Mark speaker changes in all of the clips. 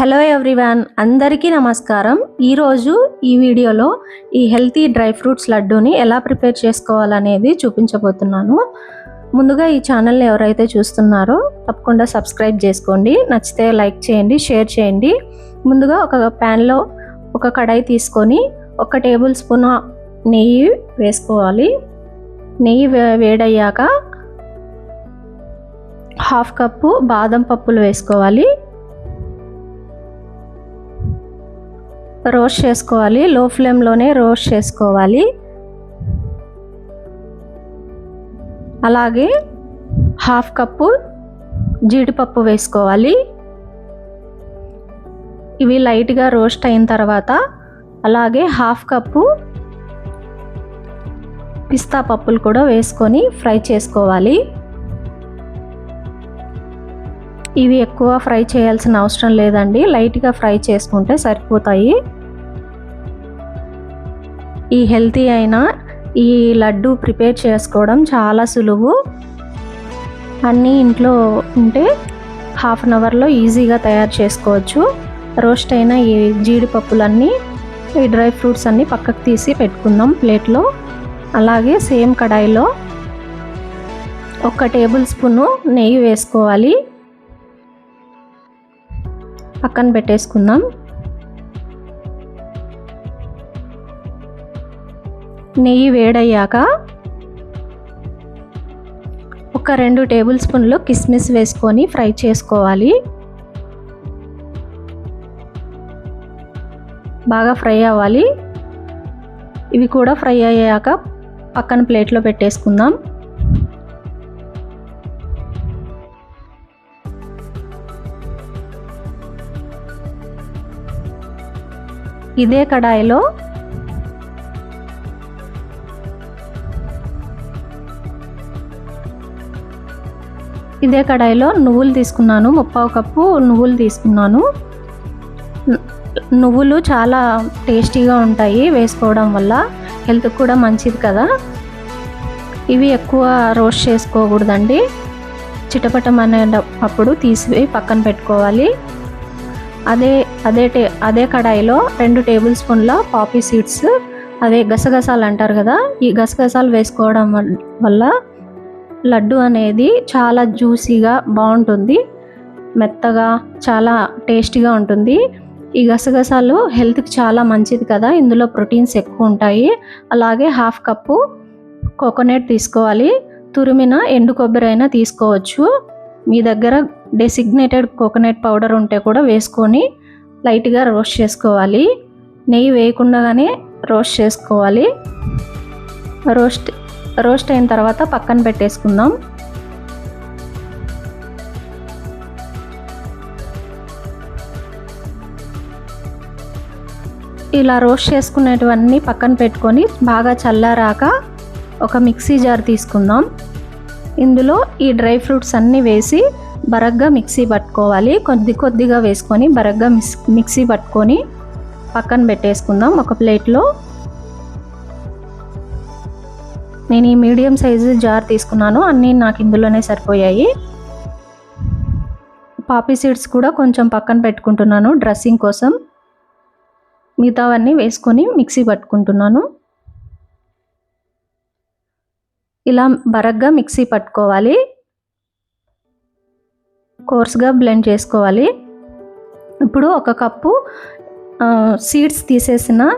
Speaker 1: Hello everyone అందరికీ నమస్కారం. ఈరోజు ఈ వీడియోలో ఈ హెల్తీ డ్రై ఫ్రూట్స్ లడ్డూని ఎలా ప్రిపేర్ చేసుకోవాలనేది చూపించబోతున్నాను. ముందుగా ఈ ఛానల్ని ఎవరైతే చూస్తున్నారో తప్పకుండా సబ్స్క్రైబ్ చేసుకోండి నచ్చితే లైక్ చేయండి షేర్ చేయండి. ముందుగా ఒక ప్యాన్లో ఒక కడాయి తీసుకొని ఒక టేబుల్ స్పూన్ నెయ్యి వేసుకోవాలి. నెయ్యి వే- వేడయ్యాక హాఫ్ కప్పు బాదం పప్పులు వేసుకోవాలి. రోస్ట్ చేసుకోవాలి. లో ఫ్లేమ్లోనే రోస్ట్ చేసుకోవాలి. అలాగే హాఫ్ కప్పు జీడిపప్పు వేసుకోవాలి. ఇవి లైట్గా రోస్ట్ అయిన తర్వాత అలాగే హాఫ్ కప్పు పిస్తా పప్పులు కూడా వేసుకొని ఫ్రై చేసుకోవాలి. ఇవి ఎక్కువ ఫ్రై చేయాల్సిన అవసరం లేదండి. లైట్గా ఫ్రై చేసుకుంటే సరిపోతాయి. ఈ హెల్తీ అయిన ఈ లడ్డు ప్రిపేర్ చేసుకోవడం చాలా సులువు. అన్నీ ఇంట్లో ఉంటే హాఫ్ అన్ అవర్లో ఈజీగా తయారు చేసుకోవచ్చు. రోస్ట్ అయిన ఈ జీడిపప్పులన్నీ ఈ డ్రై ఫ్రూట్స్ అన్నీ పక్కకు తీసి పెట్టుకుందాం ప్లేట్లో. అలాగే సేమ్ కడాయిలో ఒక టేబుల్ స్పూను నెయ్యి వేసుకోవాలి. పక్కన పెట్టేసుకుందాం. నెయ్యి వేడయ్యాక ఒక రెండు టేబుల్ స్పూన్లు కిస్మిస్ వేసుకొని ఫ్రై చేసుకోవాలి. బాగా ఫ్రై అవ్వాలి. ఇవి కూడా ఫ్రై అయ్యాక పక్కన ప్లేట్లో పెట్టేసుకుందాం. ఇదే కడాయిలో ఇదే కడాయిలో నువ్వులు తీసుకున్నాను. ముప్పావు కప్పు నువ్వులు తీసుకున్నాను. నువ్వులు చాలా టేస్టీగా ఉంటాయి వేసుకోవడం వల్ల. హెల్త్కి కూడా మంచిది కదా. ఇవి ఎక్కువ రోస్ట్ చేసుకోకూడదండి. చిటపటం అనేటప్పుడు తీసి పక్కన పెట్టుకోవాలి. అదే అదే టే అదే కడాయిలో రెండు టేబుల్ స్పూన్ల పాపీ సీడ్స్ అదే గసగసాలు అంటారు కదా ఈ గసగసాలు వేసుకోవడం వల్ల లడ్డు అనేది చాలా జ్యూసీగా బాగుంటుంది మెత్తగా చాలా టేస్టీగా ఉంటుంది. ఈ గసగసాలు హెల్త్కి చాలా మంచిది కదా ఇందులో ప్రోటీన్స్ ఎక్కువ ఉంటాయి. అలాగే హాఫ్ కప్పు కోకోనట్ తీసుకోవాలి తురిమిన ఎండు కొబ్బరి అయినా తీసుకోవచ్చు. మీ దగ్గర డెసిగ్నేటెడ్ కోకోనట్ పౌడర్ ఉంటే కూడా వేసుకొని లైట్గా రోస్ట్ చేసుకోవాలి. నెయ్యి వేయకుండానే రోస్ట్ చేసుకోవాలి. రోస్ట్ రోస్ట్ అయిన తర్వాత పక్కన పెట్టేసుకుందాం. ఇలా రోస్ట్ చేసుకునేటివన్నీ పక్కన పెట్టుకొని బాగా చల్లారాక ఒక మిక్సీ జార్ తీసుకుందాం. ఇందులో ఈ డ్రై ఫ్రూట్స్ అన్నీ వేసి బరగ్గా మిక్సీ పట్టుకోవాలి. కొద్ది కొద్దిగా వేసుకొని బరగ్గా మిక్స్ మిక్సీ పట్టుకొని పక్కన పెట్టేసుకుందాం ఒక ప్లేట్లో. నేను ఈ మీడియం సైజు జార్ తీసుకున్నాను. అన్నీ నాకు ఇందులోనే సరిపోయాయి. పాపీ సీడ్స్ కూడా కొంచెం పక్కన పెట్టుకుంటున్నాను డ్రెస్సింగ్ కోసం. మిగతావన్నీ వేసుకొని మిక్సీ పట్టుకుంటున్నాను. ఇలా బరగ్గా మిక్సీ పట్టుకోవాలి. కోర్స్గా బ్లెండ్ చేసుకోవాలి. ఇప్పుడు ఒక కప్పు సీడ్స్ తీసేసిన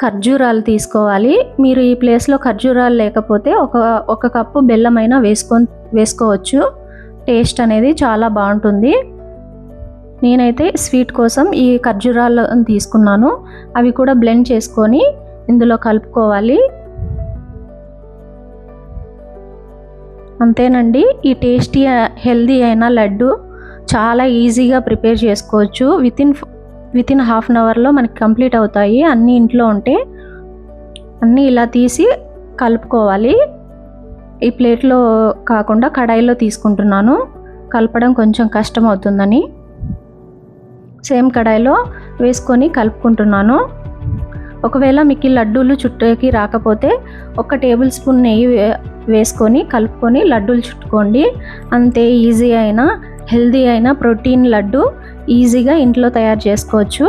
Speaker 1: ఖర్జూరాలు తీసుకోవాలి. మీరు ఈ ప్లేస్లో ఖర్జూరాలు లేకపోతే ఒక ఒక కప్పు బెల్లమైనా వేసుకొని వేసుకోవచ్చు. టేస్ట్ అనేది చాలా బాగుంటుంది. నేనైతే స్వీట్ కోసం ఈ ఖర్జూరాలను తీసుకున్నాను. అవి కూడా బ్లెండ్ చేసుకొని ఇందులో కలుపుకోవాలి. అంతేనండి ఈ టేస్టీ హెల్దీ అయిన లడ్డు చాలా ఈజీగా ప్రిపేర్ చేసుకోవచ్చు. Within within half an అవర్లో మనకి కంప్లీట్ అవుతాయి. అన్నీ ఇంట్లో ఉంటే అన్నీ ఇలా తీసి కలుపుకోవాలి. ఈ ప్లేట్లో కాకుండా కడాయిలో తీసుకుంటున్నాను. కలపడం కొంచెం కష్టం అవుతుందని. సేమ్ కడాయిలో వేసుకొని కలుపుకుంటున్నాను. ఒకవేళ మీకు ఈ లడ్డూలు చుట్టూకి రాకపోతే ఒక టేబుల్ స్పూన్ నెయ్యి వేసుకొని కలుపుకొని లడ్డూలు చుట్టుకోండి. అంతే ఈజీ అయిన హెల్దీ అయిన ప్రోటీన్ లడ్డు ఈజీగా ఇంట్లో తయారు చేసుకోవచ్చు.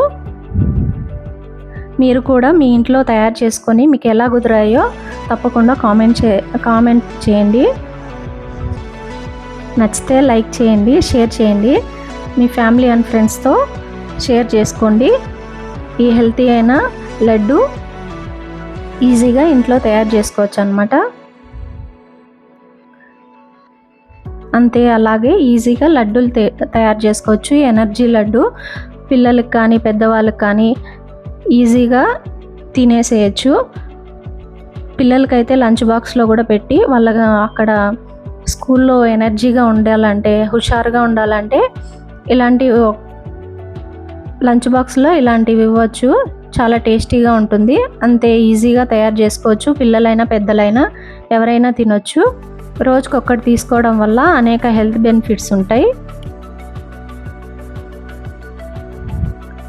Speaker 1: మీరు కూడా మీ ఇంట్లో తయారు చేసుకొని మీకు ఎలా కుదిరాయో తప్పకుండా కామెంట్ చే కామెంట్ చేయండి. నచ్చితే లైక్ చేయండి షేర్ చేయండి. మీ ఫ్యామిలీ అండ్ ఫ్రెండ్స్తో షేర్ చేసుకోండి. ఈ హెల్తీ అయిన లడ్డు ఈజీగా ఇంట్లో తయారు చేసుకోవచ్చు అనమాట అంతే అలాగే ఈజీగా లడ్డూలు తయారు చేసుకోవచ్చు. ఎనర్జీ లడ్డు పిల్లలకి కానీ పెద్దవాళ్ళకి కానీ ఈజీగా తినేసేయచ్చు. పిల్లలకైతే లంచ్ బాక్స్లో కూడా పెట్టి వాళ్ళ అక్కడ స్కూల్లో ఎనర్జీగా ఉండాలంటే హుషారుగా ఉండాలంటే ఇలాంటి లంచ్ బాక్స్లో ఇలాంటివి ఇవ్వచ్చు. చాలా టేస్టీగా ఉంటుంది. అంతే ఈజీగా తయారు చేసుకోవచ్చు. పిల్లలైనా పెద్దలైనా ఎవరైనా తినొచ్చు. రోజుకొక్కటి తీసుకోవడం వల్ల అనేక హెల్త్ బెనిఫిట్స్ ఉంటాయి.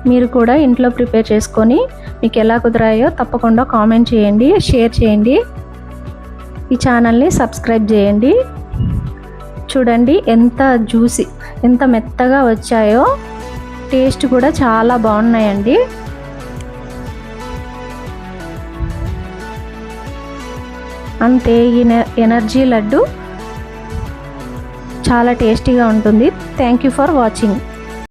Speaker 1: మీరు కూడా ఇంట్లో ప్రిపేర్ చేసుకొని మీకు ఎలా కుదిరాయో తప్పకుండా కామెంట్ చేయండి షేర్ చేయండి. ఈ ఛానల్ని సబ్స్క్రైబ్ చేయండి. చూడండి ఎంత జ్యూసీ ఎంత మెత్తగా వచ్చాయో. టేస్ట్ కూడా చాలా బాగున్నాయండి. అంతే ఈ ఎనర్జీ లడ్డు చాలా టేస్టీగా ఉంటుంది. Thank you for watching